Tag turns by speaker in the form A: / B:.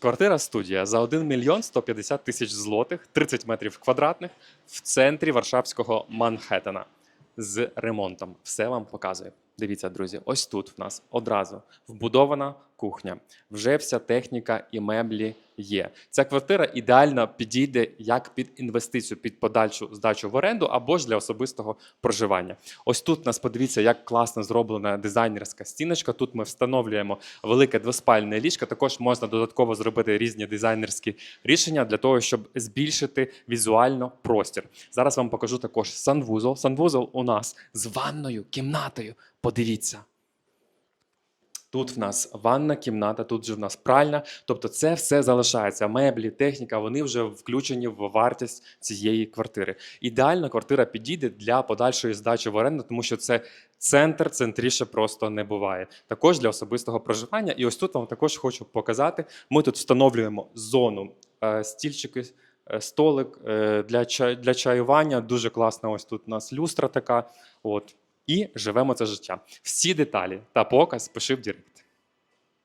A: Квартира студія за 1 мільйон 150 тисяч злотих, 30 метрів квадратних в центрі Варшавського Манхеттена з ремонтом. Все вам показую. Дивіться, друзі, ось тут в нас одразу вбудована кухня. Вже вся техніка і меблі є. Ця квартира ідеально підійде як під інвестицію, під подальшу здачу в оренду або ж для особистого проживання. Ось тут нас подивіться, як класно зроблена дизайнерська стіночка. Тут ми встановлюємо велике двоспальне ліжко. Також можна додатково зробити різні дизайнерські рішення для того, щоб збільшити візуально простір. Зараз вам покажу також санвузол. Санвузол у нас з ванною кімнатою. Подивіться. Тут в нас ванна кімната, тут же в нас пральня. Тобто, це все залишається. Меблі, техніка, вони вже включені в вартість цієї квартири. Ідеально квартира підійде для подальшої здачі в оренду, тому що це центр, центріше просто не буває. Також для особистого проживання. І ось тут вам також хочу показати. Ми тут встановлюємо зону е, стільчики. е, Столик е, для чаювання. Дуже класна. Ось тут у нас люстра така. От і живемо це життя. Всі деталі та показ пиши в Директ.